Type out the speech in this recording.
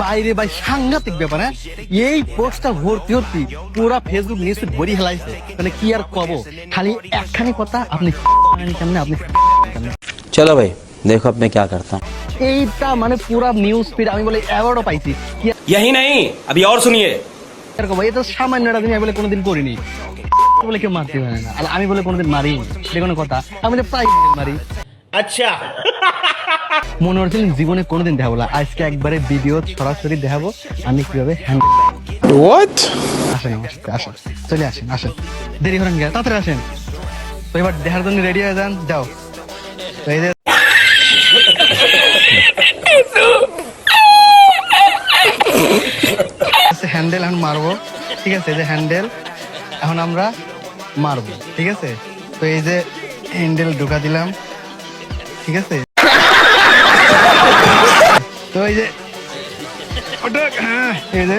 বাইরে ভাই সাংঘাতিক ব্যাপার হ্যাঁ এই পোস্টটা ভর্তি ভর্তি পুরা ফেসবুক নিউজ ভরি হেলাইছে মানে কি আর কব খালি একখানি কথা আপনি কেমনে আপনি কেমনে चलो भाई देखो अब मैं क्या करता हूँ এইটা মানে পুরা নিউজ ফিড আমি বলে অ্যাওয়ার্ডও পাইছি কি यही नहीं अभी और सुनिए আর কব এটা সামান্য একটা জিনিস আমি বলে কোনোদিন করিনি বলে কেউ মারতে পারে না আর আমি বলে কোনোদিন মারি যে কোনো কথা আমি বলে প্রায় মারি अच्छा মনে হচ্ছিল জীবনে কোনোদিন দেখাবো না। আজকে একবারে ভিডিও সরাসরি দেখাবো। আমি কীভাবে হ্যান্ডেল? আসেন আমার সাথে, আসেন চলে আসেন আসেন। দেরি করেন গিয়া তাড়াতাড়ি আসেন। তো এবার দেখার জন্য রেডি হয়ে যান যাও। এই যে হ্যান্ডেল এখন মারবো। ঠিক আছে এই যে হ্যান্ডেল এখন আমরা মারবো ঠিক আছে? তো এই যে হ্যান্ডেল ঢোকা দিলাম। ঠিক আছে? তো এই যে ওটা হ্যাঁ এই যে